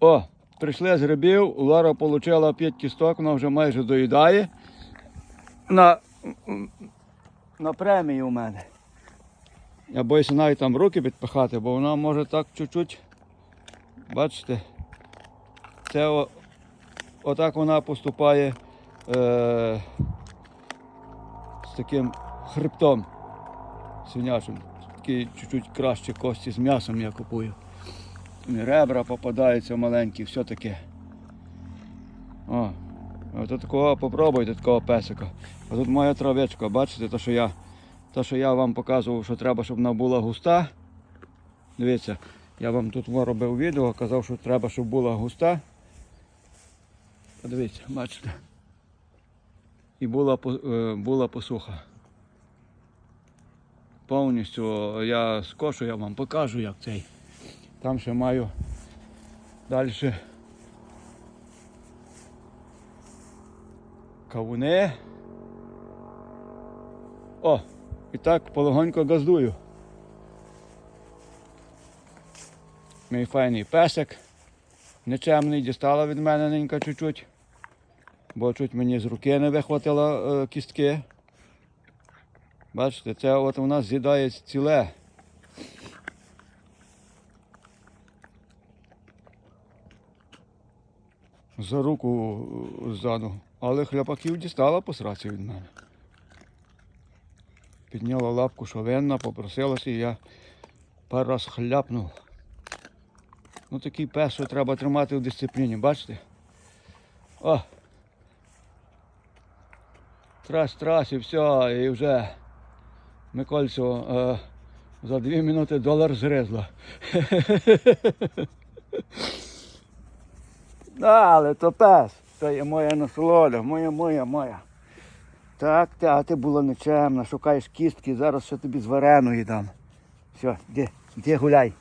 О, прийшли з грибів, Лара отримала 5 кісток, вона вже майже доїдає. На, на премії у мене. Я боюся навіть там руки підпихати, бо вона може так чуть-чуть. Бачите? Це о, отак вона поступає е, з таким хребтом свинячим. Такі чуть-чуть кращі кості з м'ясом я купую. Ребра попадаються маленькі, все таке. О, от такого попробуйте, такого песика. А тут моя травичка, бачите, то, що я, то, що я вам показував, що треба, щоб вона була густа. Дивіться, я вам тут робив відео, казав, що треба, щоб була густа. Подивіться, бачите. І була, е, була посуха. Повністю я скошу, я вам покажу, як цей. Там ще маю далі кавуни. О, і так полегонько газдую. Мій файний песик. Нечемний, дістала від мене ненька чуть-чуть. Бо чуть мені з руки не вихватило е, кістки. Бачите, це от у нас з'їдає ціле. За руку е, ззаду. Але хляпаків дістала по сраці від мене. Підняла лапку шовенна, попросилася, і я пару раз хляпнув. Ну такий пес, що треба тримати в дисципліні, бачите? О! Трас, трас і все, і вже Микольцю е, за дві минути долар зрезла. Але то пес, то є моя насолода, моя, моя, моя. Так, та, ти була нечемна, шукаєш кістки, зараз ще тобі з вареної дам. Все, йди, йди гуляй.